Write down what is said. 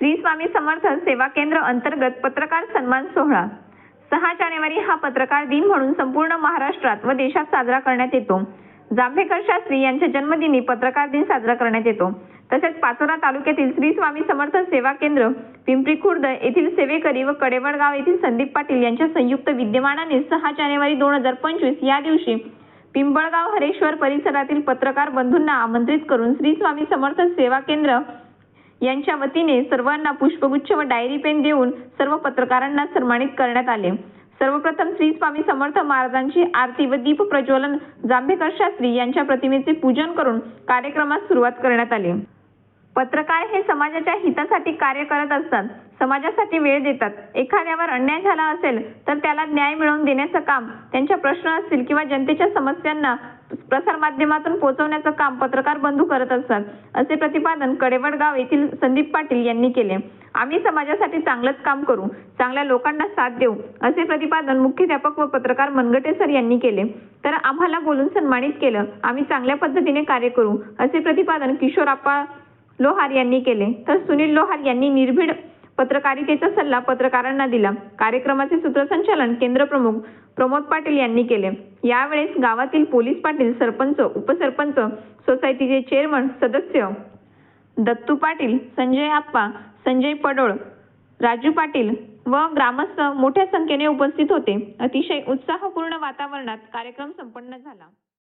श्री स्वामी समर्थ सेवा केंद्र अंतर्गत पत्रकार सन्मान सोहळा. सहा जानेवारी हा पत्रकार दिन म्हणून संपूर्ण महाराष्ट्रात व देशात साजरा करण्यात येतो. जांभेकर शास्त्री यांच्या जन्मदिनी पत्रकार दिन साजरा करण्यात येतो. तसेच पाचोरा तालुक्यातील श्री स्वामी समर्थ सेवा केंद्र पिंपरी खुर्द येथील सेवेकरी व कडेवडगाव येथील संदीप पाटील यांच्या संयुक्त विद्यमानाने सहा जानेवारी दोन हजार पंचवीस या दिवशी पिंपळगाव हरेश्वर परिसरातील पत्रकार बंधूंना आमंत्रित करून श्री स्वामी समर्थ सेवा केंद्र यांच्या वतीने सर्वांना पुष्पगुच्छ व डायरी पेन देऊन सर्व पत्रकारांना सन्मानित करण्यात आले. सर्वप्रथम श्री स्वामी समर्थ महाराजांची आरती व दीप प्रज्वलन जांभेकर शास्त्री यांच्या प्रतिमेचे पूजन करून कार्यक्रमास सुरुवात करण्यात आली. पत्रकार हे समाजाच्या हितासाठी कार्य करत असतात. समाजासाठी वेळ देतात. एखाद्यावर अन्याय झाला असेल तर त्याला न्याय मिळवून देण्याचं काम त्यांच्या प्रश्न असतील किंवा जनतेच्या समस्यांना प्रसारमाध्यमातून पोहोचवण्याचं काम पत्रकार बंधू करत असतात असे प्रतिपादन कडेवडगाव येथील संदीप पाटील यांनी केले. आम्ही समाजासाठी चांगलंच काम करू चांगल्या लोकांना साथ देऊ असे प्रतिपादन मुख्याध्यापक व पत्रकार मनगटे सर यांनी केले. तर आम्हाला बोलून सन्मानित केलं आम्ही चांगल्या पद्धतीने कार्य करू असे प्रतिपादन किशोर आप्पा लोहार यांनी केले. तर सुनील लोहार यांनी निर्भीड पत्रकारितेचा सल्ला पत्रकारांना दिला. कार्यक्रमाचे सूत्रसंचालन केंद्र प्रमुख प्रमोद पाटील यांनी केले. यावेळेस गावातील पोलीस पाटील सरपंच उपसरपंच सोसायटीचे चेअरमन सदस्य दत्तू पाटील संजय आप्पा संजय पडोळ राजू पाटील व ग्रामस्थ मोठ्या संख्येने उपस्थित होते. अतिशय उत्साहपूर्ण वातावरणात कार्यक्रम संपन्न झाला.